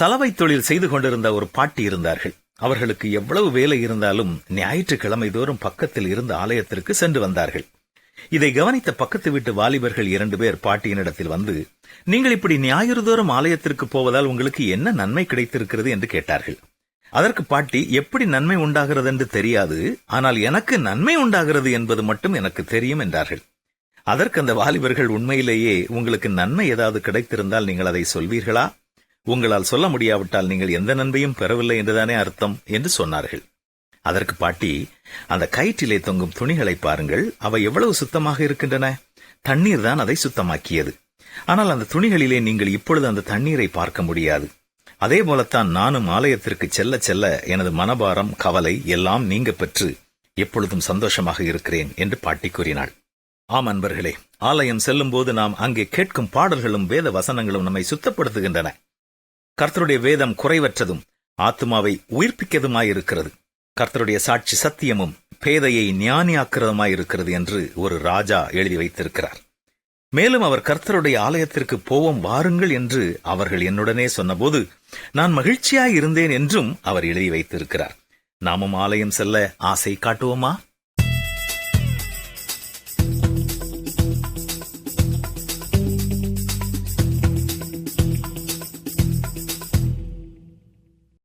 சலவை தொழில் செய்து கொண்டிருந்த ஒரு பாட்டி இருந்தார்கள். அவர்களுக்கு எவ்வளவு வேலை இருந்தாலும் ஞாயிற்றுக்கிழமை தோறும் பக்கத்தில் இருந்த ஆலயத்திற்கு சென்று வந்தார்கள். இதை கவனித்த பக்கத்து வீட்டு வாலிபர்கள் இரண்டு பேர் பாட்டியினிடத்தில் வந்து நீங்கள் இப்படி ஞாயிறு தோறும் ஆலயத்திற்கு போவதால் உங்களுக்கு என்ன நன்மை கிடைத்திருக்கிறது? என்று கேட்டார்கள். அதற்கு பாட்டி எப்படி நன்மை உண்டாகிறது என்று தெரியாது ஆனால் எனக்கு நன்மை உண்டாகிறது என்பது மட்டும் எனக்கு தெரியும் என்றார்கள். அதற்கு அந்த வாலிபர்கள் உண்மையிலேயே உங்களுக்கு நன்மை ஏதாவது கிடைத்திருந்தால் நீங்கள் அதை சொல்வீர்களா? உங்களால் சொல்ல முடியாவிட்டால் நீங்கள் எந்த நன்மையும் பெறவில்லை என்றுதானே அர்த்தம் என்று சொன்னார்கள். அதற்கு பாட்டி அந்த கயிற்றிலே தொங்கும் துணிகளை பாருங்கள். அவை எவ்வளவு சுத்தமாக இருக்கின்றன? தண்ணீர் தான் அதை சுத்தமாக்கியது. ஆனால் அந்த துணிகளிலே நீங்கள் இப்பொழுது அந்த தண்ணீரை பார்க்க முடியாது. அதே போலத்தான் நானும் ஆலயத்திற்கு செல்ல செல்ல எனது மனபாரம் கவலை எல்லாம் நீங்க பெற்று எப்பொழுதும் சந்தோஷமாக இருக்கிறேன் என்று பாட்டி கூறினாள். ஆம் அன்பர்களே ஆலயம் செல்லும்போது நாம் அங்கே கேட்கும் பாடல்களும் வேத வசனங்களும் நம்மை சுத்தப்படுத்துகின்றன. கர்த்தருடைய வேதம் குறைவற்றதும் ஆத்மாவை உயிர்ப்பிக்கதுமாயிருக்கிறது. கர்த்தருடைய சாட்சி சத்தியமும் பேதையை ஞானியாக்கிறதுமாயிருக்கிறது என்று ஒரு ராஜா எழுதி வைத்திருக்கிறார். மேலும் அவர் கர்த்தருடைய ஆலயத்திற்கு போவோம் வாருங்கள் என்று அவர்கள் என்னுடனே சொன்னபோது நான் மகிழ்ச்சியாய் இருந்தேன் என்றும் அவர் எழுதி வைத்திருக்கிறார். நாமும் ஆலயம் செல்ல ஆசை காட்டுவோமா?